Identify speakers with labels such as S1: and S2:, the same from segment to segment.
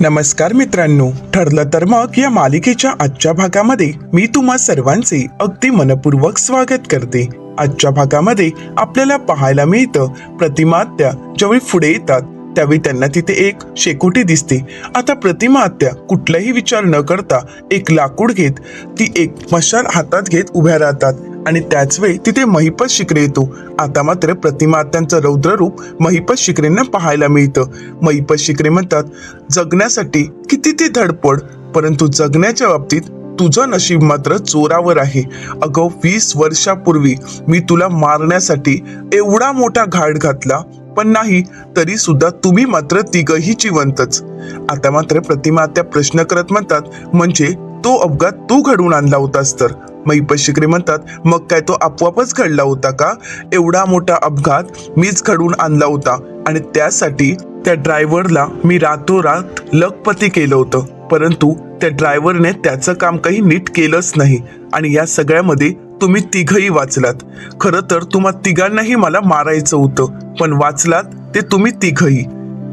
S1: नमस्कार मित्रांनो ठरलं तर मग या मालिकेच्या आजच्या भागामध्ये मी तुम्हा सर्वांचे अगदी मनपूर्वक स्वागत करते. आजच्या भागामध्ये आपल्याला पाहायला मिळतं प्रतिमात्या ज्यावेळी पुढे येतात त्यावेळी त्यांना तिथे एक शेकोटी दिसते. आता प्रतिमाहत्या कुठलाही विचार न करता एक लाकूड घेत ती एक मशाल हातात घेत उभ्या राहतात. आणि त्याच वेळी तिथे महिपत शिकरे येतो. आता मात्र प्रतिमात्यांचं रौद्ररूप रौद्र रूप महिपत शिकरेंना पाहायला मिळतं. महिपत शिकरे म्हणतात जगण्यासाठी किती ती धडपड परंतु जगण्याच्या बाबतीत तुझं नशीब मात्र जोरावर आहे. अगं वीस वर्षापूर्वी मी तुला मारण्यासाठी एवढा मोठा घाट घातला पण नाही तरी सुद्धा तुम्ही मात्र तिघही जिवंतच. आता मात्र प्रतिमा त्या प्रश्न करत म्हणतात म्हणजे तो अपघात तू घडवून आणला होतास तर? महिपत शिकरे म्हणतात मग काय तो आपोआपच घडला होता का? एवढा मोठा अपघात मीच घडवून आणला होता आणि त्यासाठी त्या ड्रायव्हरला मी रातोरात लखपती केलं होतं. परंतु त्या ड्रायव्हरने त्याचं काम काही नीट केलंच नाही आणि या सगळ्यामध्ये तुम्ही तिघही वाचलात. खरं तर तुम्हा तिघांनाही मला मारायचं होतं पण वाचलात ते तुम्ही तिघही.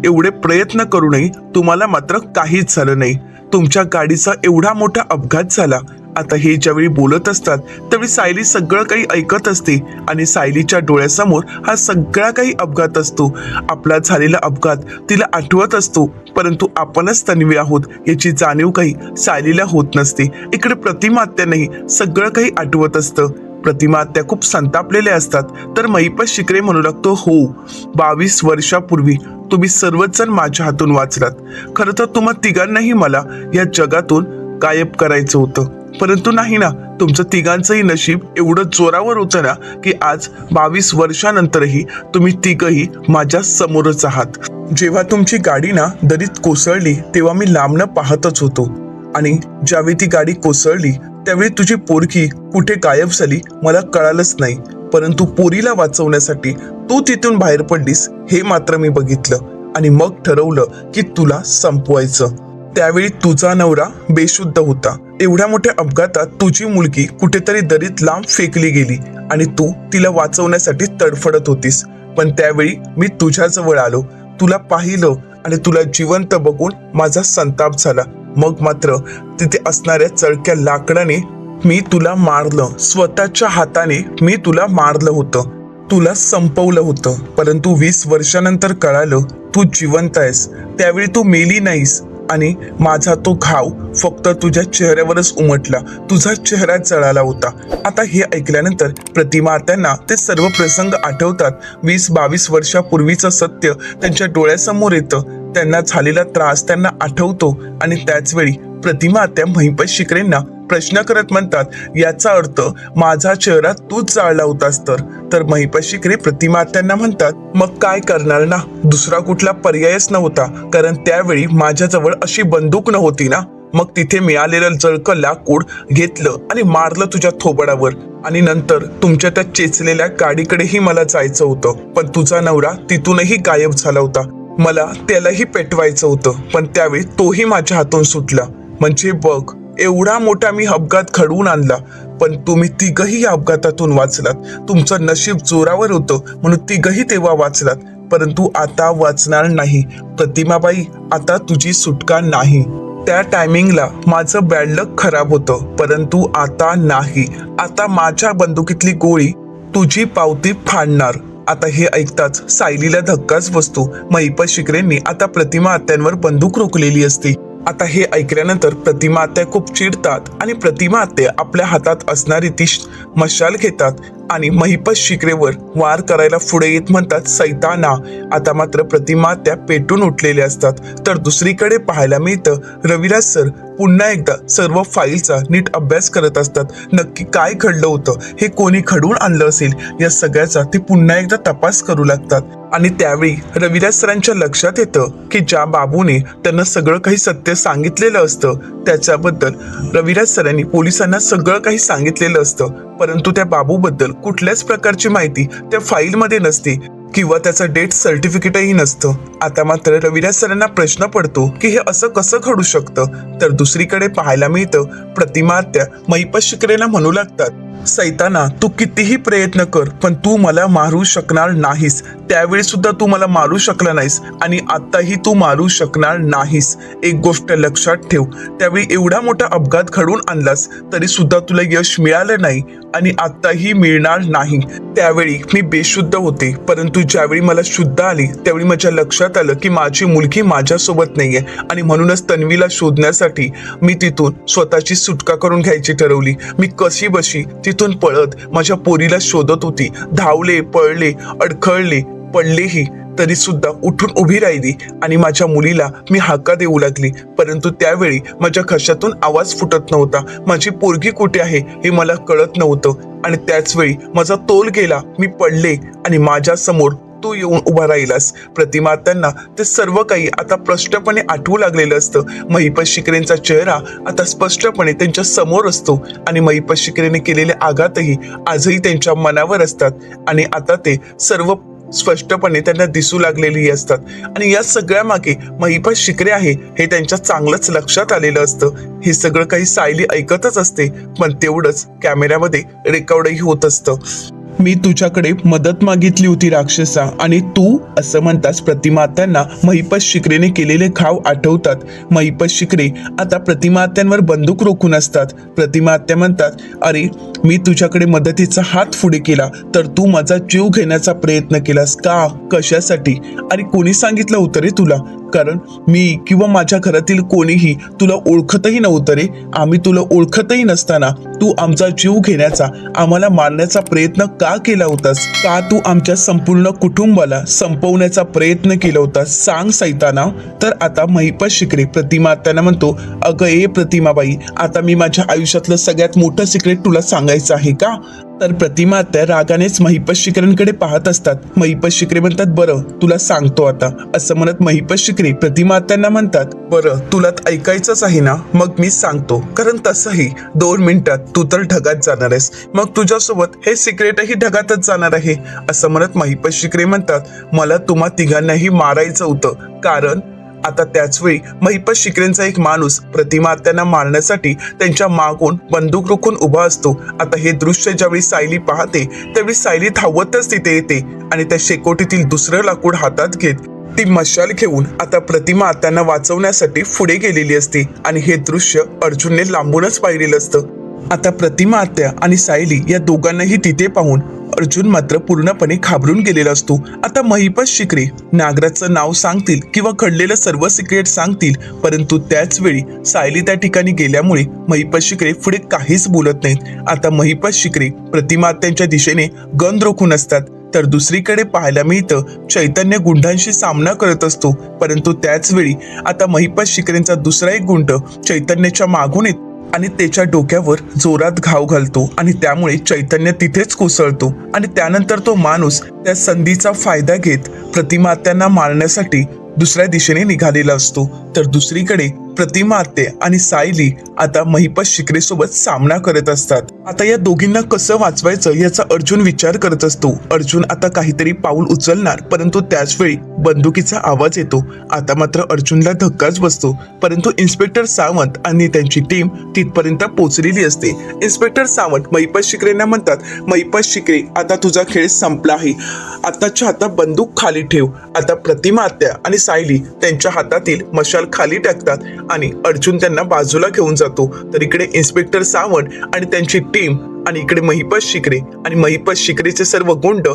S1: एवढे प्रयत्न करूनही तुम्हाला मात्र काहीच झालं नाही. तुमच्या गाडीचा एवढा मोठा अपघात झाला. आता हे ज्यावेळी बोलत असतात त्यावेळी सायली सगळं काही ऐकत असते आणि सायलीच्या डोळ्यासमोर हा सगळा काही अपघात असतो. आपला झालेला अपघात तिला आठवत असतो परंतु आपणच तन्वी आहोत याची जाणीव काही सायलीला होत नसते. इकडे प्रतिमा सगळं काही आठवत असतं. प्रतिमा त्या खूप संतापलेल्या असतात. तर महिपत शिकरे म्हणू लागतो हो बावीस वर्षापूर्वी तुम्ही सर्वच जण माझ्या हातून वाचलात. खरं तर तुम्हा तिघांनाही मला या जगातून गायब करायचं होतं. परंतु नाही ना तुमचं तिघांचंही नशीब एवढं जोरावर होतं ना की आज बावीस वर्षानंतरही तुम्ही तिघही माझ्या समोरच आहात. जेव्हा तुमची गाडी ना दरीत कोसळली तेव्हा मी लांबनं पाहतच होतो. आणि ज्यावेळी ती गाडी कोसळली त्यावेळी तुझी पोरकी कुठे गायब झाली मला कळालंच नाही. परंतु पोरीला वाचवण्यासाठी तू तिथून बाहेर पडलीस हे मात्र मी बघितलं आणि मग ठरवलं की तुला संपवायचं. त्यावेळी तुझा नवरा बेशुद्ध होता. एवढ्या मोठ्या अपघातात तुझी मुलगी कुठेतरी दरीत लांब फेकली गेली आणि तू तिला वाचवण्यासाठी तडफडत होतीस. पण त्यावेळी मी तुझ्याजवळ आलो. तुला पाहिलं आणि तुला जिवंत बघून माझा संताप झाला. मग मात्र तिथे असणाऱ्या चळक्या लाकडाने मी तुला मारलं. स्वतःच्या हाताने मी तुला मारलं होतं. तुला संपवलं होतं. परंतु वीस वर्षानंतर कळालं तू जिवंत आहेस. त्यावेळी तू मेली नाहीस. आणि माझा तो घाव फक्त तुझ्या चेहऱ्यावरच उमटला. तुझा चेहरा जळाला होता. आता हे ऐकल्यानंतर प्रतिमा त्यांना ते सर्व प्रसंग आठवतात. वीस बावीस वर्षापूर्वीचं सत्य त्यांच्या डोळ्यासमोर येतं. त्यांना झालेला त्रास त्यांना आठवतो आणि त्याचवेळी प्रतिमा त्या महिपत शिकरेंना प्रश्न करत म्हणतात याचा अर्थ माझा चेहरा तूच जाळला होतास तर. तर महिपत प्रतिमा त्यांना म्हणतात मग काय करणार ना? दुसरा कुठला पर्यायच नव्हता कारण त्यावेळी माझ्याजवळ अशी बंदूक नव्हती ना? मग तिथे मिळालेलं जळकं लाकूड घेतलं आणि मारलं तुझ्या थोबडावर. आणि नंतर तुमच्या त्या चेचलेल्या गाडीकडेही मला जायचं होतं पण तुझा नवरा तिथूनही गायब झाला होता. मला त्यालाही पेटवायचं होतं पण त्यावेळी तोही माझ्या हातून सुटला. म्हणजे बघ एवढा मोठा मी अपघात घडवून आणला. पण तुम्ही तिघही या अपघातातून वाचलात. तुमचं नशीब जोरावर होतं म्हणून तिघही तेव्हा वाचलात. परंतु आता वाचणार नाही. प्रतिमाबाई आता तुझी सुटका नाही. त्या टायमिंगला माझं बॅड लक खराब होतं. परंतु आता नाही. आता माझ्या बंदुकीतली गोळी तुझी पावती फाडणार. आता हे ऐकताच सायलीला धक्काच बसतो. महिपत शिकरेंनी आता प्रतिमा आत्यांवर बंदूक रोखलेली असते. आता हे ऐकल्यानंतर प्रतिमा आत्या खूप चिडतात आणि प्रतिमा आत्या आपल्या हातात असणारी ती मशाल घेतात आणि महिपत शिकरेवर वार करायला पुढे येत म्हणतात सैताना आता मात्र प्रतिमा त्या पेटून उठलेल्या असतात. तर दुसरीकडे पाहायला मिळतं रविराज सर पुन्हा एकदा सर्व फाईलचा नीट अभ्यास करत असतात. नक्की काय घडलं होतं? हे कोणी घडवून आणलं असेल? या सगळ्याचा ते पुन्हा एकदा तपास करू लागतात. आणि त्यावेळी रविराज सरांच्या लक्षात येतं की ज्या बाबूने त्यांना सगळं काही सत्य सांगितलेलं असतं त्याच्याबद्दल रविराज सरांनी पोलिसांना सगळं काही सांगितलेलं असतं. परंतु त्या बाबूबद्दल कुठल्याच प्रकारची माहिती त्या फाईलमध्ये नसते. किंवा त्याचं डेट सर्टिफिकेटही नसतं. आता मात्र रविराज सरांना प्रश्न पडतो की हे असं कसं घडू शकतं? तर दुसरीकडे पाहायला मिळतं प्रतिमा मैपत महिपत शिकरेला म्हणू लागतात. सैताना तू कितीही प्रयत्न कर पण तू मला मारू शकणार नाहीस. त्यावेळी सुद्धा तू मला मारू शकला नाहीस आणि आताही तू मारू शकणार नाहीस. एक गोष्ट लक्षात ठेव त्यावेळी एवढा मोठा अपघात घडवून आणलास तरी सुद्धा तुला यश मिळालं नाही आणि आत्ताही मिळणार नाही. त्यावेळी मी बेशुद्ध होते परंतु ज्यावेळी मला शुद्ध आली त्यावेळी माझ्या लक्षात आलं की माझी मुलगी माझ्यासोबत नाहीये. आणि म्हणूनच तन्वीला शोधण्यासाठी मी तिथून स्वतःची सुटका करून घ्यायची ठरवली. मी कशी बशी तिथून पळत माझ्या पोरीला शोधत होती. धावले पळले अडखळले पडलेही. तरी सुद्धा उठून उभी राहिली आणि माझ्या मुलीला मी हाका देऊ लागली. परंतु त्यावेळी माझ्या घशातून आवाज फुटत नव्हता. माझी पोरगी कुठे आहे हे मला कळत नव्हतं. आणि त्याच वेळी माझा तोल गेला. मी पडले आणि माझ्यासमोर तू येऊन उभा राहिलास. प्रतिमा त्यांना ते सर्व काही आता स्पष्टपणे आठवू लागलेलं असतं. महिपत शिकरेंचा चेहरा आता स्पष्टपणे त्यांच्यासमोर असतो आणि महिपत शिकरेने केलेले आघातही आजही त्यांच्या मनावर असतात. आणि आता ते सर्व स्पष्टपणे त्यांना दिसू लागलेली असतात. आणि या सगळ्या मागे महिपत शिकरे आहे हे त्यांच्या चांगलंच लक्षात आलेलं असतं. हे सगळं काही सायली ऐकतच असते पण तेवढंच कॅमेऱ्यामध्ये रेकॉर्डही होत असतं. मी तुझ्याकडे मदत मागितली होती राक्षसा. आणि तू असं म्हणतास प्रतिमात्यांना महिपत शिकरेने केलेले घाव आठवतात. महिपत शिकरे आता प्रतिमात्यांवर बंदूक रोखून असतात. प्रतिमात्या म्हणतात अरे मी तुझ्याकडे मदतीचा हात पुढे केला तर तू माझा जीव घेण्याचा प्रयत्न केलास का? कशासाठी? अरे कोणी सांगितलं होतं रे तुला? कारण मी किंवा माझ्या घरातील कोणीही तुला ओळखतही नव्हतं रे. आम्ही तुला ओळखतही नसताना तू आमचा जीव घेण्याचा आम्हाला मारण्याचा प्रयत्न का केला होतास? का तू आमच्या संपूर्ण कुटुंबाला संपवण्याचा प्रयत्न केला होतास? सांग सैताना. तर आता महिपत शिकरे प्रतिमा त्यांना म्हणतो अगं ए प्रतिमाबाई आता मी माझ्या आयुष्यातलं सगळ्यात मोठं सिक्रेट तुला सांगायचं आहे का? तर प्रतिमा त्या रागानेच महिपत शिकरेंकडे पाहत असतात. महिपत शिकरे म्हणतात बरं तुला सांगतो आता. असं म्हणत महिपत शिकरे प्रतिमात्यांना म्हणतात बरं तुला ऐकायचंच आहे ना? मग मी सांगतो. कारण तसंही दोन मिनिटात तू तर ढगात जाणार आहेस. मग तुझ्यासोबत हे सिक्रेटही ढगातच जाणार आहे. असं म्हणत महिपत शिकरे म्हणतात मला तुम्हा तिघांनाही मारायचं होतं. कारण आता त्याच वेळी महिपत शिकरेंचा एक माणूस प्रतिमा त्यांना मारण्यासाठी त्यांच्या मागून बंदूक रोखून उभा असतो. आता हे दृश्य ज्यावेळी सायली पाहते त्यावेळी सायली धावतच तिथे येते आणि त्या शेकोटीतील दुसरं लाकूड हातात घेत ती मशाल घेऊन आता प्रतिमा त्यांना वाचवण्यासाठी पुढे गेलेली असते. आणि हे दृश्य अर्जुनने लांबूनच पाहिलेलं असतं. आता प्रतिमा आत्या आणि सायली या दोघांनाही तिथे पाहून अर्जुन मात्र पूर्णपणे घाबरून गेलेला असतो. आता महिपत शिकरे नागराजचं नाव सांगतील किंवा घडलेलं सर्व सिक्रेट सांगतील परंतु त्याच वेळी सायली त्या ठिकाणी गेल्यामुळे महिपत शिकरे पुढे काहीच बोलत नाहीत. आता महिपत शिकरे प्रतिमा त्यांच्या दिशेने गंध रोखून असतात. तर दुसरीकडे पाहायला मिळतं चैतन्य गुंडांशी सामना करत असतो. परंतु त्याच वेळी आता महिपत शिकरेंचा दुसरा एक गुंड चैतन्याच्या मागून येत. आणि त्याच्या डोक्यावर जोरात घाव घालतो आणि त्यामुळे चैतन्य तिथेच कोसळतो. आणि त्यानंतर तो माणूस त्या संधीचा फायदा घेत प्रतिमात्यांना मारण्यासाठी दुसऱ्या दिशेने निघालेला असतो. तर दुसरीकडे प्रतिमा आत्ते आणि सायली आता महिपत शिकरे सोबत सामना करत असतात. आता या दोघींना कसं वाचवायचं याचा अर्जुन विचार करत असतो. अर्जुन आता काहीतरी पाऊल उचलणार परंतु त्याच वेळी बंदुकीचा आवाज येतो. आता मात्र अर्जुनला धक्काच बसतो परंतु इन्स्पेक्टर सावंत आणि त्यांची टीम तिथपर्यंत पोचलेली असते. इन्स्पेक्टर सावंत महिपत शिकरेंना म्हणतात महिपत शिकरे आता तुझा खेळ संपला आहे. आताच्या आता बंदूक खाली ठेव. आता प्रतिमा आत्या आणि सायली त्यांच्या हातातील मशाल खाली टाकतात आणि अर्जुन त्यांना बाजूला घेऊन जातो. तर इकडे इन्स्पेक्टर सावंत आणि त्यांची टीम आणि इकडे महिपत शिकरे आणि महिपत शिकरेचे सर्व गुंड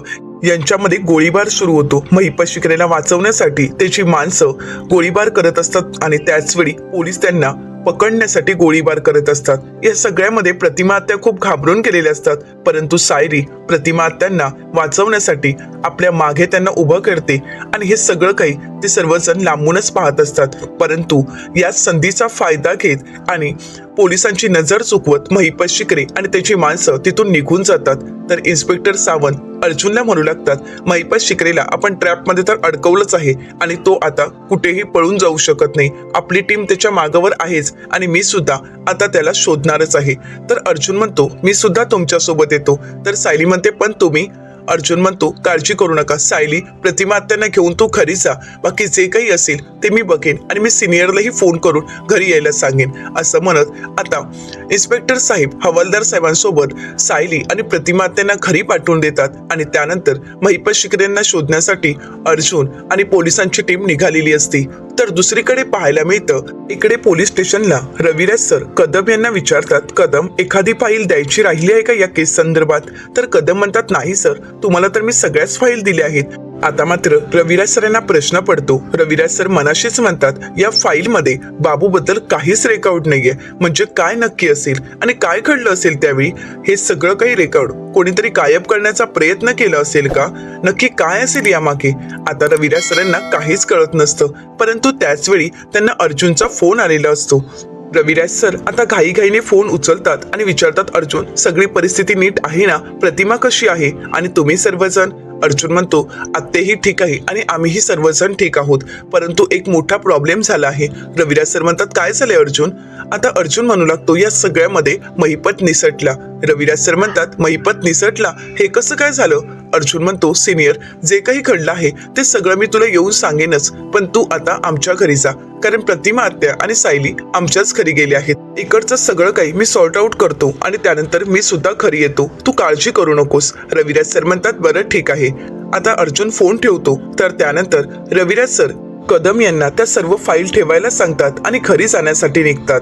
S1: यांच्यामध्ये गोळीबार सुरू होतो. महिपत शिकरेला वाचवण्यासाठी त्याची माणसं गोळीबार करत असतात आणि त्याचवेळी पोलीस त्यांना पकडण्यासाठी गोळीबार करत असतात. या सगळ्यामध्ये प्रतिमा आत्या खूप घाबरून गेलेल्या असतात. परंतु सायरी प्रतिमा आत्यांना वाचवण्यासाठी आपल्या मागे त्यांना उभं करते आणि हे सगळं काही ते सर्वजण लांबूनच पाहत असतात. परंतु या संधीचा फायदा घेत आणि पोलिसांची नजर चुकवत महिपत शिकरे आणि त्याची माणसं तिथून निघून जातात. तर इन्स्पेक्टर सावंत अर्जुनला म्हणू लागतात महिपत शिकरेला आपण ट्रॅपमध्ये तर अडकवलंच आहे आणि तो आता कुठेही पळून जाऊ शकत नाही. आपली टीम त्याच्या मागावर आहेच आणि मी सुद्धा आता त्याला शोधणारच आहे. तर अर्जुन म्हणतो मी सुद्धा तुमच्यासोबत येतो. तर सायली म्हणते पण तुम्ही अर्जुन म्हणतो काळजी करू नका सायली. प्रतिमा आत्यांना घेऊन तू घरी जा. बाकी जे काही असेल ते मी बघेन आणि मी सिनियरलाही फोन करून घरी यायला सांगेन. असं म्हणत आता इन्स्पेक्टर साहेब हवालदार साहेबांसोबत सायली आणि प्रतिमा आत्यांना घरी पाठवून देतात आणि त्यानंतर महिपत शिकऱ्यांना शोधण्यासाठी अर्जुन आणि पोलिसांची टीम निघालेली असते. तर दुसरीकडे पाहायला मिळतं इकडे पोलीस स्टेशनला. रविराज सर कदम यांना विचारतात कदम एखादी फाईल द्यायची राहिली आहे का या केस संदर्भात? तर कदम म्हणतात नाही सर. तुम्हाला तर मी सगळ्याच फाईल दिल्या आहेत. आता मात्र रविराज सरांना प्रश्न पडतो. रविराज सर मनाशीच म्हणतात या फाईल मध्ये बाबू बद्दल काहीच रेकॉर्ड नाहीये. म्हणजे काय नक्की असेल? आणि काय घडलं असेल त्यावेळी? हे सगळं काही रेकॉर्ड कोणीतरी गायब करण्याचा प्रयत्न केला असेल का? नक्की काय असेल यामागे? आता रविराज सरांना काहीच कळत नसतं. परंतु त्याच वेळी त्यांना अर्जुनचा फोन आलेला असतो. रविराज सर आता घाईघाईने फोन उचलतात आणि विचारतात अर्जुन सगळी परिस्थिती नीट आहे ना? प्रतिमा कशी आहे? आणि तुम्ही सर्वजण? अर्जुन म्हणतो आत्तेही ठीक आहे आणि आम्हीही सर्वजण ठीक आहोत. परंतु एक मोठा प्रॉब्लेम झाला आहे. रविराज सर म्हणतात काय झालंय अर्जुन? आता अर्जुन म्हणू लागतो या सगळ्यामध्ये महिपत निसटला. रविराज सर म्हणतात महिपत निसटला? हे कसं काय झालं? अर्जुन म्हणतो सिनियर जे काही घडलं आहे ते सगळं मी तुला येऊन सांगेनच. पण तू आता आमच्या घरी जा. कारण प्रतिमा आत्या आणि सायली आमच्याच घरी गेले आहेत. इकडचं सगळं काही मी सॉर्ट आउट करतो आणि त्यानंतर मी सुद्धा घरी येतो. तू काळजी करू नकोस. रविराज सर म्हणतात बरं ठीक आहे. आता अर्जुन फोन ठेवतो. तर त्यानंतर रविराज सर कदम यांना त्या सर्व फाईल ठेवायला सांगतात आणि घरी जाण्यासाठी निघतात.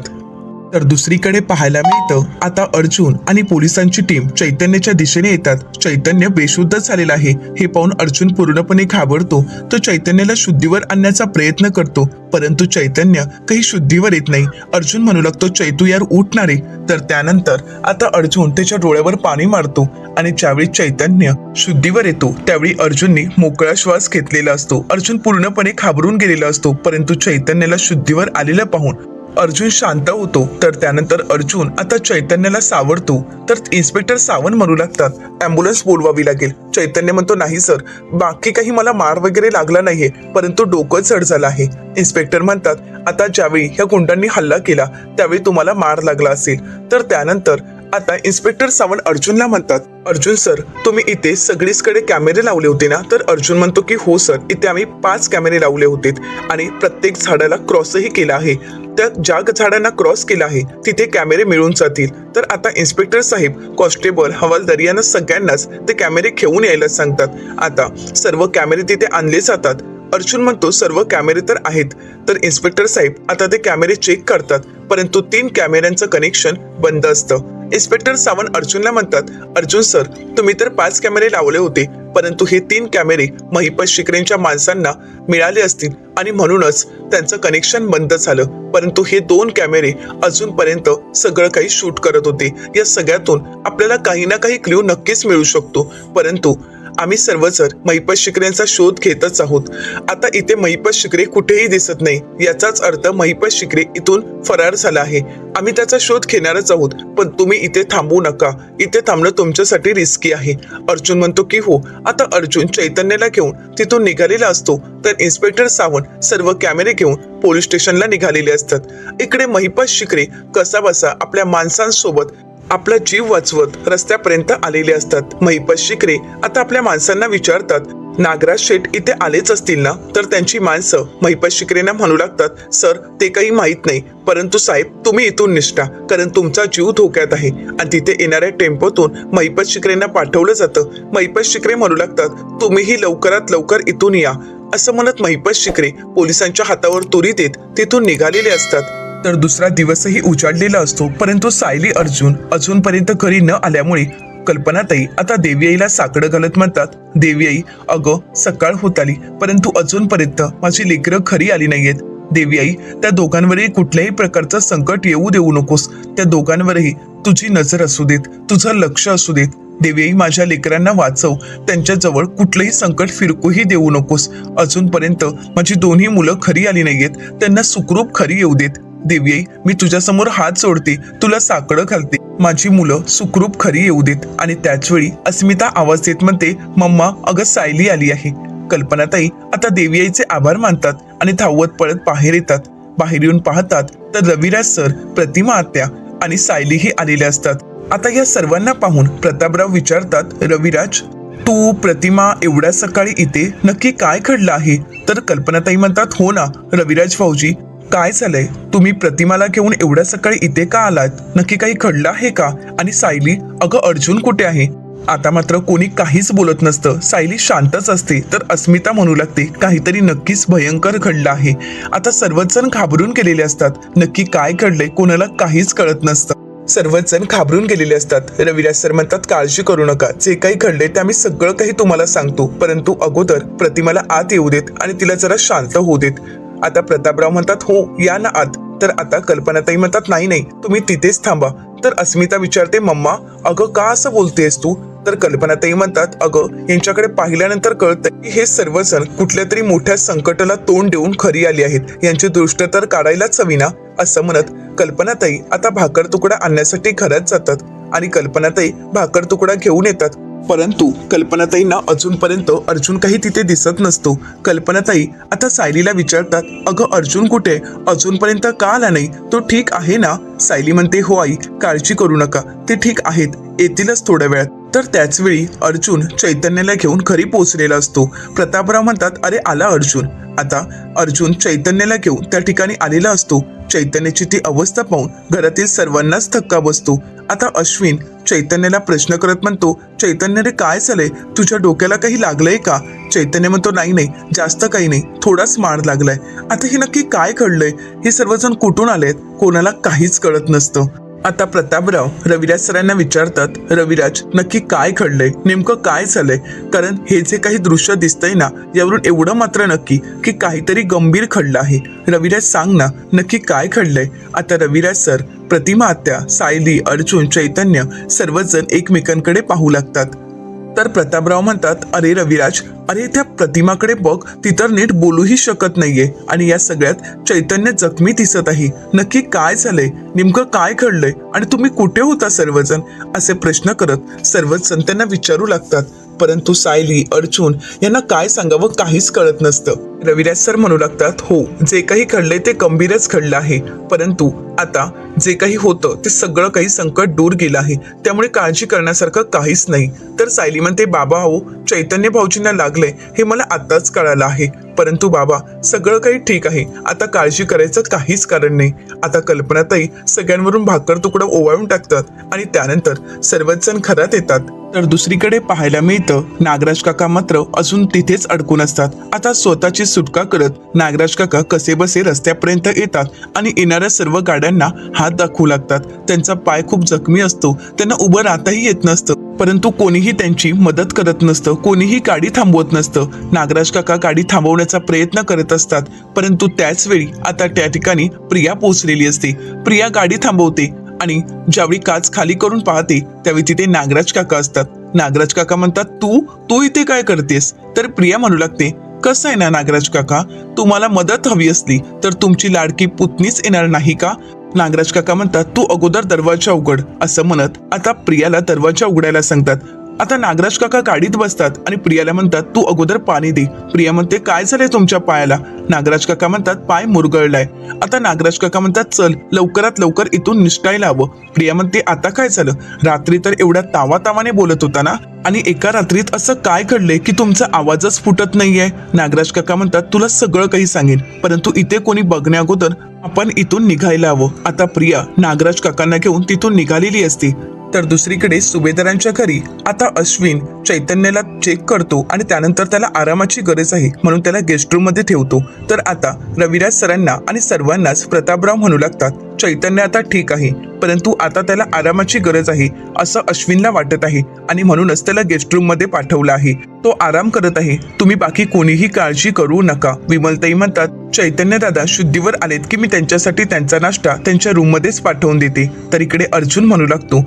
S1: तर दुसरीकडे पाहायला मिळतं आता अर्जुन आणि पोलिसांची टीम चैतन्याच्या दिशेने येतात. चैतन्य बेशुद्ध झालेला आहे. हे पाहून अर्जुन पूर्णपणे घाबरतो. तो चैतन्याला शुद्धीवर आणण्याचा प्रयत्न करतो परंतु चैतन्य काही शुद्धीवर येत नाही. अर्जुन म्हणू लागतो चैतू यार उठणारे तर त्यानंतर आता अर्जुन त्याच्या डोळ्यावर पाणी मारतो आणि ज्यावेळी चैतन्य शुद्धीवर येतो त्यावेळी अर्जुनने मोकळा श्वास घेतलेला असतो. अर्जुन पूर्णपणे घाबरून गेलेला असतो परंतु चैतन्याला शुद्धीवर आलेला पाहून अर्जुन शांत होतो. तर त्यानंतर अर्जुन आता चैतन्याला सावरतो. तर इन्स्पेक्टर सावंत म्हणू लागतात. ॲम्ब्युलन्स बोलवावी लागेल. चैतन्य म्हणतो नाही सर बाकी काही मला मार वगैरे लागला नाहीये. परंतु डोकं चढ झालं आहे. इन्स्पेक्टर म्हणतात आता ज्यावेळी ह्या गुंडांनी हल्ला केला त्यावेळी तुम्हाला मार लागला असेल. तर त्यानंतर आता इन्स्पेक्टर सावंत अर्जुनला म्हणतात अर्जुन सर तुम्ही इथे सगळीचकडे कॅमेरे लावले होते ना? तर अर्जुन म्हणतो की हो सर इथे आम्ही पाच कॅमेरे लावले होते आणि प्रत्येक झाडाला क्रॉसही केला आहे. त्या ज्या झाडांना क्रॉस केला आहे तिथे कॅमेरे मिळून जातील. तर आता इन्स्पेक्टर साहेब कॉन्स्टेबल हवालदार यांना सगळ्यांनाच ते कॅमेरे घेऊन यायला सांगतात. आता सर्व कॅमेरे तिथे आणले जातात. अर्जुन म्हणतो सर्व कॅमेरे तर आहेत. तर इन्स्पेक्टर साहेब आता ते कॅमेरे चेक करतात. परंतु तीन कॅमेऱ्यांचं कनेक्शन बंद असतं. इन्स्पेक्टर सावंत अर्जुनला म्हणतात अर्जुन सर तुम्ही तर पाच कॅमेरे लावले होते परंतु हे तीन कॅमेरे महिपत शिकरेंच्या माणसांना मिळाले असतील आणि म्हणूनच त्यांचं कनेक्शन बंद झालं. परंतु हे दोन कॅमेरे अजूनपर्यंत सगळं काही शूट करत होते. या सगळ्यातून आपल्याला काही ना काही क्ल्यू नक्कीच मिळू शकतो. परंतु आम्ही सर्वजण महिपत शिकऱ्यांचा शोध घेतच आहोत. आता इथे महिपत शिकरे कुठेही दिसत नाही. याचाच अर्थ महिपत शिकरे इथून फरार झाला आहे. आम्ही त्याचा शोध घेणारच आहोत पण तुम्ही इथे थांबू नका. इथे थांबणं तुमच्यासाठी रिस्की आहे. अर्जुन म्हणतो की हो आता अर्जुन चैतन्याला घेऊन तिथून निघालेला असतो. तर इन्स्पेक्टर सावंत सर्व कॅमेरे घेऊन पोलीस स्टेशनला निघालेले असतात. इकडे महिपत शिकरे कसा बसा आपल्या माणसांसोबत आपला जीव वाचवत रस्त्यापर्यंत आलेले असतात. महिपत शिकरे आता आपल्या माणसांना विचारतात नागराज शेठ इथे आलेच असतील ना? तर त्यांची माणसं महिपत शिकरेंना म्हणू लागतात सर ते काही माहीत नाही. परंतु साहेब तुम्ही इथून निष्ठा कारण तुमचा जीव धोक्यात आहे. आणि तिथे येणाऱ्या टेम्पोतून महिपत शिकरेंना पाठवलं जातं. महिपत शिकरे म्हणू लागतात तुम्हीही लवकरात लवकर इथून या. असं म्हणत महिपत शिकरे पोलिसांच्या हातावर तुरी देत तिथून निघालेले असतात. तर दुसरा दिवसही उजाडलेला असतो परंतु सायली अर्जुन अजूनपर्यंत घरी न आल्यामुळे कल्पनाताई आता देवीआईला साकडं घालत म्हणतात देवी आई अगं सकाळ होत आली परंतु अजूनपर्यंत माझी लेकरं खरी आली नाहीयेत. देवीआई त्या दोघांवरही कुठल्याही प्रकारचं संकट येऊ देऊ नकोस. त्या दोघांवरही तुझी नजर असू देत तुझं लक्ष असू देत. देवीआई माझ्या लेकरांना वाचव. त्यांच्याजवळ कुठलंही संकट फिरकूही देऊ नकोस. अजूनपर्यंत माझी दोन्ही मुलं खरी आली नाहीयेत. त्यांना सुखरूप खरी येऊ देत. देवी मी तुझ्यासमोर हात सोडते तुला साकडं घालते. माझी मुलं सुखरूप खरी येऊ देत आणि त्याचवेळी अस्मिता आवाज देत म्हणते मम्मा अगं सायली आली आहे. कल्पनाताई आता देवीआईचे आभार मानतात आणि धावत पळत बाहेर येतात. बाहेर येऊन पाहतात तर रविराज सर प्रतिमा आत्या आणि सायलीही आलेल्या असतात. आता या सर्वांना पाहून प्रतापराव विचारतात रविराज तू प्रतिमा एवढ्या सकाळी इथे नक्की काय घडलं आहे? तर कल्पनाताई म्हणतात हो ना रविराज भाऊजी काय झालंय? तुम्ही प्रतिमाला घेऊन एवढ्या सकाळी इथे का आलात? नक्की काही घडलं आहे का? आणि सायली अगं अर्जुन कुठे आहे? आता मात्र कोणी काहीच बोलत नसतं. सायली शांतच असते तर अस्मिता म्हणू लागते काहीतरी नक्कीच भयंकर घडलं आहे. आता सर्वच जण घाबरून गेलेले असतात. नक्की काय घडलंय कोणाला काहीच कळत नसतं. सर्वच जण घाबरून गेलेले असतात. रविराज सर म्हणतात काळजी करू नका. जे काही घडले ते आम्ही सगळं काही तुम्हाला सांगतो. परंतु अगोदर प्रतिमाला आत येऊ देत आणि तिला जरा शांत होऊ देत. आता प्रतापराव म्हणतात हो या ना आत. तर आता कल्पनाताई म्हणतात नाही नाही तुम्ही तिथेच थांबा. तर अस्मिता विचारते मम्मा अगं का असं बोलतेस तू? तर कल्पनाताई म्हणतात अगं यांच्याकडे पाहिल्यानंतर कळतं की हे सर्वजण कुठल्या तरी मोठ्या संकटाला तोंड देऊन खरी आली आहेत. यांची दृष्ट तर काढायलाच हवी ना असं म्हणत कल्पनाताई आता भाकर तुकडा आणण्यासाठी घरात जातात आणि कल्पनाताई भाकर तुकडा घेऊन येतात. परंतु कल्पनाताईंना अजूनपर्यंत अर्जुन काही तिथे दिसत नसतो. कल्पनाताई आता सायलीला विचारतात अगं अर्जुन कुठे? अजूनपर्यंत का आला नाही? तो ठीक आहे ना? सायली म्हणते हो आई काळजी करू नका. ते ठीक आहेत. येतीलच थोड्या वेळात. तर त्याचवेळी अर्जुन चैतन्याला घेऊन घरी पोहोचलेला असतो. प्रतापराव म्हणतात अरे आला अर्जुन. आता अर्जुन चैतन्याला घेऊन त्या ठिकाणी आलेला असतो. चैतन्याची ती अवस्था पाहून घरातील सर्वांनाच धक्का बसतो. आता अश्विन चैतन्याला प्रश्न करत म्हणतो चैतन्य रे काय झालंय? तुझ्या डोक्याला काही लागलंय का? चैतन्य म्हणतो नाही नाही जास्त काही नाही थोडाच मार लागलाय. आता हे नक्की काय घडलंय? हे सर्वजण कुठून आलेत? कोणाला काहीच कळत नसतं. आता प्रतापराव रविराज सरांना विचारतात रविराज नक्की काय घडलंय? नेमकं काय झालंय? कारण हे जे काही दृश्य दिसतंय ना यावरून एवढं मात्र नक्की की काहीतरी गंभीर घडलं आहे. रविराज सांग ना नक्की काय घडलंय? आता रविराज सर प्रतिमा आत्या सायली अर्जुन चैतन्य सर्वजण एकमेकांकडे पाहू लागतात. तर प्रतापराव म्हणतात अरे रविराज अरे त्या प्रतिमाकडे बघ ती तर नीट बोलूही शकत नाहीये आणि या सगळ्यात चैतन्य जखमी दिसत आहे. नक्की काय झालंय? नेमकं काय घडलंय? आणि तुम्ही कुठे होता सर्वजण? असे प्रश्न करत सर्वजण त्यांना विचारू लागतात. परंतु सायली अर्जुन यांना काय सांगावं काहीच कळत नसतं. रविराज सर म्हणू लागतात हो जे काही घडले ते गंभीरच घडलं आहे. परंतु आता जे काही होतं ते सगळं काही संकट दूर गेलं आहे. त्यामुळे काळजी करण्यासारखं काहीच नाही. तर सायली म्हणते बाबा हो चैतन्य भाऊजींना लागले हे मला आताच कळालं आहे. परंतु बाबा सगळं काही ठीक आहे. आता काळजी करायचं काहीच कारण नाही. आता कल्पनाताई सगळ्यांवरून भाकर तुकडा ओवाळून टाकतात आणि त्यानंतर सर्वच जण घरात येतात. तर दुसरीकडे पाहायला मिळतं नागराज काका मात्र अजून तिथेच अडकून असतात. आता स्वतःची सुटका करत नागराज काका कसे बसे रस्त्यापर्यंत येतात आणि येणाऱ्या सर्व गाड्यांना हात दाखवू लागतात. त्यांचा पाय खूप जखमी असतो. त्यांना उभं राहताही येत नसतं. परंतु कोणीही त्यांची मदत करत नसतं. कोणीही गाडी थांबवत नसतं. नागराज काका गाडी थांबवण्याचा प्रयत्न करत असतात. परंतु त्याच वेळी आता त्या ठिकाणी प्रिया पोहोचलेली असते. प्रिया गाडी थांबवते आणि ज्यावेळी काच खाली करून पाहते त्यावेळी तिथे नागराज काका असतात. नागराज काका म्हणतात तू तू इथे काय करतेस? तर प्रिया म्हणू लागते कसं आहे ना नागराज काका? तुम्हाला मदत हवी असली तर तुमची लाडकी पुतणीच येणार नाही का? नागराज काका म्हणतात तू अगोदर दरवाजा उघड असं म्हणत आता प्रियाला दरवाजा उघडायला सांगतात. आता नागराज काका गाडीत बसतात आणि प्रियाला म्हणतात तू अगोदर पाणी दे. प्रिया म्हणते काय झालंय तुमच्या पायाला? नागराज काका म्हणतात पाय मुरगळलाय. आता नागराज काका म्हणतात चल लवकरात लवकर इथून निष्ठायला हवं प्रिया म्हणते आता काय झालं? रात्री तर एवढ्या तावा तावाने बोलत होता ना? आणि एका रात्रीत असं काय घडलंय की तुमचा आवाजच फुटत नाहीये? नागराज काका म्हणतात तुला सगळं काही सांगेन परंतु इथे कोणी बघण्या अगोदर आपण इथून निघायला हवं. आता प्रिया नागराज काकांना घेऊन तिथून निघालेली असते. तर दुसरीकडे सुभेदारांच्या घरी आता अश्विन चैतन्याला चेक करतो आणि त्यानंतर त्याला आरामाची गरज आहे म्हणून त्याला गेस्ट रूममध्ये ठेवतो. तर आता रविराज सरांना आणि सर्वांनाच प्रतापराव म्हणू लागतात. चैतन्य आता ठीक आहे परंतु आता त्याला आरामाची गरज आहे असं अश्विनला वाटत आहे आणि म्हणूनच त्याला गेस्ट रूममध्ये पाठवलं आहे. तो आराम करत आहे. तुम्ही बाकी कोणीही काळजी करू नका. विमलताई म्हणतात चैतन्य दादा शुद्धीवर आलेत की मी त्यांच्यासाठी त्यांचा नाश्ता त्यांच्या रूम मध्येच पाठवून देते. तर इकडे अर्जुन म्हणू लागतो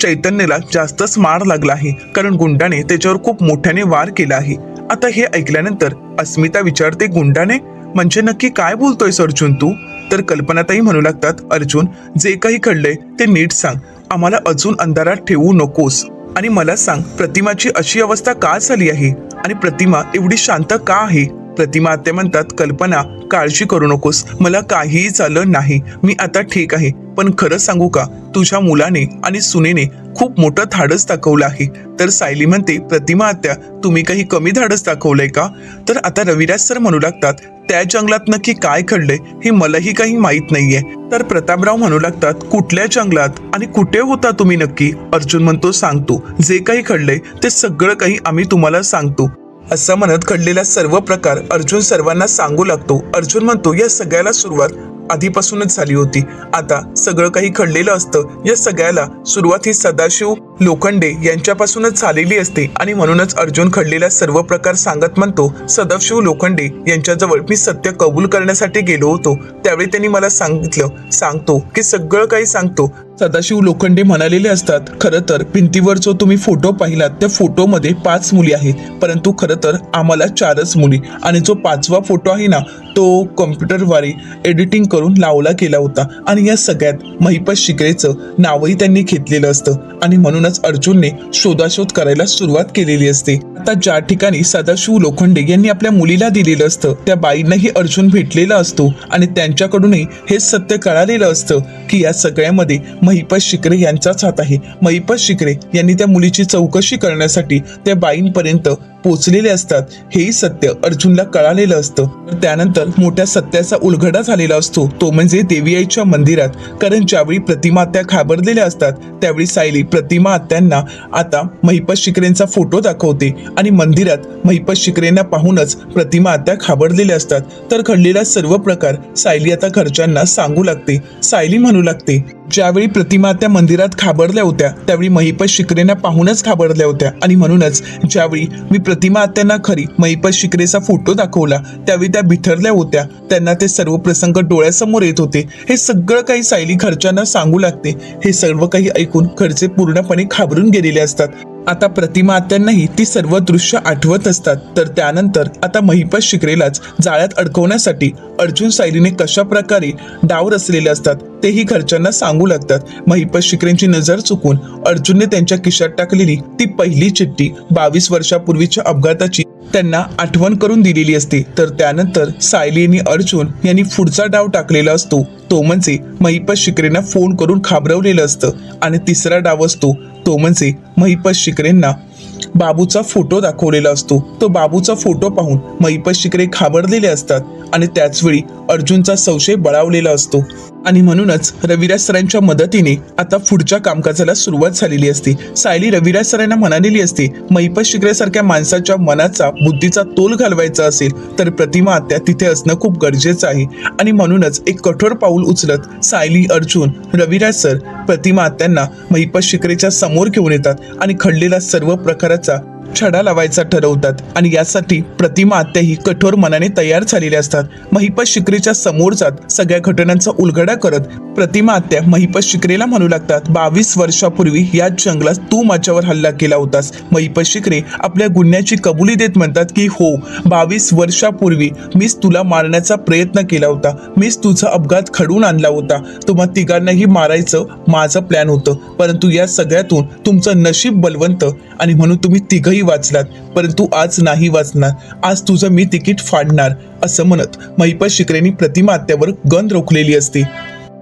S1: चैतन्यला जास्तच मार लागला आहे. कारण गुंडाने त्याच्यावर खूप मोठ्याने वार केला आहे. आता हे ऐकल्यानंतर अस्मिता विचारते गुंडाने? म्हणजे नक्की काय बोलतोय अर्जुन तू? तर कल्पनाताई म्हणू लागतात अर्जुन जे काही घडलंय ते नीट सांग. आम्हाला अजून अंधारात ठेवू नकोस. आणि मला सांग प्रतिमाची अशी अवस्था का झाली आहे? आणि प्रतिमा एवढी शांत का आहे प्रतिमा आत्या म्हणतात कल्पना काळजी करू नकोस. मला काहीही झालं नाही. मी आता ठीक आहे. पण खरं सांगू का? तुझ्या मुलाने आणि सुनेने खूप मोठं धाडस दाखवलं आहे. तर सायली म्हणते प्रतिमा आत्या तुम्ही काही कमी धाडस दाखवलंय का? तर आता रविराज सर म्हणू लागतात त्या जंगलात नक्की काय घडले हे मलाही काही माहीत नाहीये. तर प्रतापराव म्हणू लागतात कुठल्या जंगलात आणि कुठे होता तुम्ही नक्की? अर्जुन म्हणतो सांगतो. जे काही घडले ते सगळं काही आम्ही तुम्हाला सांगतो. असं म्हणत घडलेला सर्व प्रकार अर्जुन सर्वांना सांगू लागतो. अर्जुन म्हणतो या सगळ्याला सुरुवात आधीपासूनच झाली होती. आता सगळं काही घडलेलं असतं. या सगळ्याला सुरुवात ही सदाशिव लोखंडे यांच्यापासूनच झालेली असते. आणि म्हणूनच अर्जुन घडलेला सर्व प्रकार सांगत म्हणतो सदाशिव लोखंडे यांच्याजवळ मी सत्य कबूल करण्यासाठी गेलो होतो. त्यावेळी त्यांनी मला सांगितलं सांगतो की सगळं काही सांगतो. सदाशिव लोखंडे म्हणालेले असतात खरं तर भिंतीवर जो तुम्ही फोटो पाहिलात त्या फोटोमध्ये पाच मुली आहेत. परंतु खरं तर आम्हाला चारच मुली आणि जो पाचवा फोटो आहे ना तो कॉम्प्युटरद्वारे एडिटिंग करून लावला गेला होता. आणि या सगळ्यात महिपत शिकरेचं नावही त्यांनी घेतलेलं असतं. आणि म्हणूनच अर्जुनने शोधाशोध करायला सुरुवात केलेली असते. आता ज्या ठिकाणी सदाशिव लोखंडे यांनी आपल्या मुलीला दिलेलं असतं त्या बाईंनाही अर्जुन भेटलेला असतो. आणि त्यांच्याकडूनही हे सत्य कळालेलं असतं की या सगळ्यामध्ये महिपत शिकरे यांचाच हात आहे. महिपत शिकरे यांनी त्या मुलीची चौकशी करण्यासाठी त्या बाईंपर्यंत पोचलेले असतात हेही सत्य. अर्जुनला कळालेलं असतं. तर त्यानंतर मोठ्या सत्याचा उलगडा झालेला असतो. तो म्हणजे देवी आईच्या मंदिरात. कारण ज्यावेळी प्रतिमा आत्या घाबरलेल्या असतात त्यावेळी सायली प्रतिमा आत्यांना आता महिपत शिकरेंचा फोटो दाखवते आणि मंदिरात महिपत शिकरेंना पाहूनच प्रतिमा आत्या घाबरलेल्या असतात. तर घडलेला सर्व प्रकार सायली आता घरच्यांना सांगू लागते. सायली म्हणू लागते ज्यावेळी प्रतिमा त्या मंदिरात घाबरल्या होत्या त्यावेळी महिपत शिकरेंना पाहूनच घाबरल्या होत्या. आणि म्हणूनच ज्यावेळी मी प्रतिमा आत्यांना खरी महिपत शिकरेचा फोटो दाखवला. त्यावेळी त्या बिथरल्या होत्या. त्यांना ते सर्व प्रसंग डोळ्यासमोर येत होते. हे सगळं काही सायली घरच्यांना सांगू लागते. हे सर्व काही ऐकून घरचे पूर्णपणे घाबरून गेलेले असतात. आता प्रतिमा आत्यांनाही ती सर्व दृश्य आठवत असतात. तर त्यानंतर आता महिपत शिकरेलाच जाळ्यात अडकवण्यासाठी अर्जुन सायलीने कशा प्रकारे डाव रचलेले असतात तेही घरच्यांना सांगू लागतात. महिपत शिकरेंची नजर चुकून अर्जुनने त्यांच्या खिशात टाकलेली ती पहिली चिठ्ठी बावीस वर्षापूर्वीच्या अपघाताची त्यांना आठवण करून दिलेली असते. तर त्यानंतर सायली आणि अर्जुन यांनी पुढचा डाव टाकलेला असतो. तो म्हणजे महिपत शिकरेंना फोन करून खाबरवलेलं असतं. आणि तिसरा डाव असतो. तो म्हणजे महिपत शिकरेंना बाबूचा फोटो दाखवलेला असतो. तो बाबूचा फोटो पाहून महिपत शिकरे घाबरलेले असतात आणि त्याचवेळी अर्जुनचा संशय बळावलेला असतो. आणि म्हणूनच रविराज सरांच्या मदतीने आता पुढच्या कामकाजाला सुरुवात झालेली असते. सायली रविराज सरांना म्हणालेली असते महिपत शिकरेसारख्या माणसाच्या मनाचा बुद्धीचा तोल घालवायचा असेल तर प्रतिमा आत्या तिथे असणं खूप गरजेचं आहे. आणि म्हणूनच एक कठोर पाऊल उचलत सायली अर्जुन रविराज सर प्रतिमा त्यांना महिपत शिखरेच्या समोर घेऊन येतात आणि घडलेला सर्व प्रकाराचा छडा लावायचा ठरवतात आणि यासाठी प्रतिमा आत्याही कठोर मनाने तयार झालेल्या असतात. महिपत शिकरेच्या समोर जात सगळ्या घटनांचा उलगडा करत प्रतिमा आत्या महिपत शिकरेला म्हणू लागतात बावीस वर्षापूर्वी या जंगलात तू माझ्यावर हल्ला केला होतास. महिपत शिकरे आपल्या गुन्ह्याची कबुली देत म्हणतात की हो बावीस वर्षापूर्वी मीच तुला मारण्याचा प्रयत्न केला होता. मीच तुझा अपघात घडवून आणला होता. तुम्हा तिघांनाही मारायचं माझं प्लॅन होतं. परंतु या सगळ्यातून तुमचं नशीब बलवंत आणि म्हणून तुम्ही तिघही वाचलात परंतु आज नाही वाचणार. आज तुझं मी तिकीट फाडणार असं म्हणत महिपत शिकरेंनी प्रतिमा आत्यावर गन रोखलेली असते.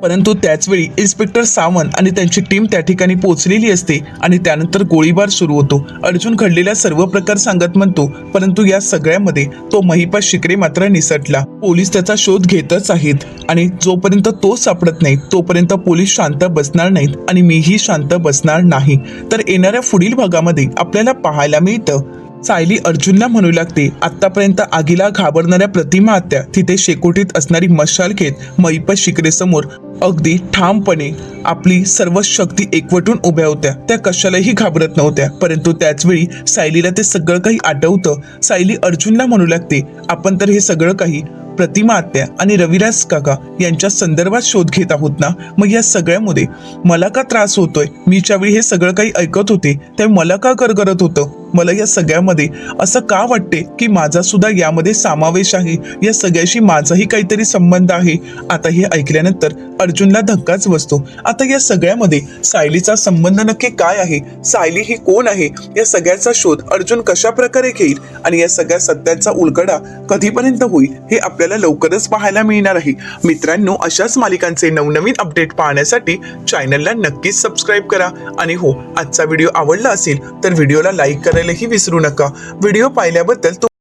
S1: परंतु त्याचवेळी इन्स्पेक्टर सावंत आणि त्यांची टीम त्या ठिकाणी पोहोचलेली असते आणि त्यानंतर गोळीबार सुरू होतो. अर्जुन घडलेला सर्व प्रकार सांगत म्हणतो परंतु या सगळ्यामध्ये तो महिपा शिकरे मात्र निसटला. पोलीस त्याचा शोध घेतच आहेत आणि जोपर्यंत तो सापडत नाही तोपर्यंत पोलीस शांत बसणार नाहीत आणि मीही शांत बसणार नाही. तर येणाऱ्या पुढील भागामध्ये आपल्याला पाहायला मिळतं. सायली अर्जुनला म्हणू लागते आतापर्यंत आगीला घाबरणाऱ्या प्रतिमा आत्या तिथे शेकोटीत असणारी मशाल घेत महिपत शिकरेसमोर अगदी ठामपणे आपली सर्व शक्ती एकवटून उभ्या होत्या. त्या कशालाही घाबरत नव्हत्या. परंतु त्याचवेळी सायलीला ते सगळं काही आठवतं. सायली अर्जुनला म्हणू लागते आपण तर हे सगळं काही प्रतिमा आत्या आणि रविराज काका यांच्या संदर्भात शोध घेत आहोत ना? मग या सगळ्यामध्ये मला का त्रास होतोय? मी ज्यावेळी हे सगळं काही ऐकत होते ते मला का करगरत होतं? मला या सगळ्यामध्ये असं का वाटते की माझा सुद्धा यामध्ये समावेश आहे? या सगळ्याशी माझाही काहीतरी संबंध आहे? आता हे ऐकल्यानंतर अर्जुनला धक्काच बसतो. आता या सगळ्यामध्ये सायलीचा संबंध नक्की काय आहे? सायली ही कोण आहे? या सगळ्याचा शोध अर्जुन कशा प्रकारे घेईल? आणि या सगळ्या सत्यांचा उलगडा कधीपर्यंत होईल हे आपल्याला लवकरच पाहायला मिळणार आहे. मित्रांनो अशाच मालिकांचे नवनवीन अपडेट पाहण्यासाठी चॅनलला नक्कीच सबस्क्राईब करा. आणि हो आजचा व्हिडिओ आवडला असेल तर व्हिडिओला लाईक करायलाही विसरू नका. व्हिडिओ पाहिल्याबद्दल तुम-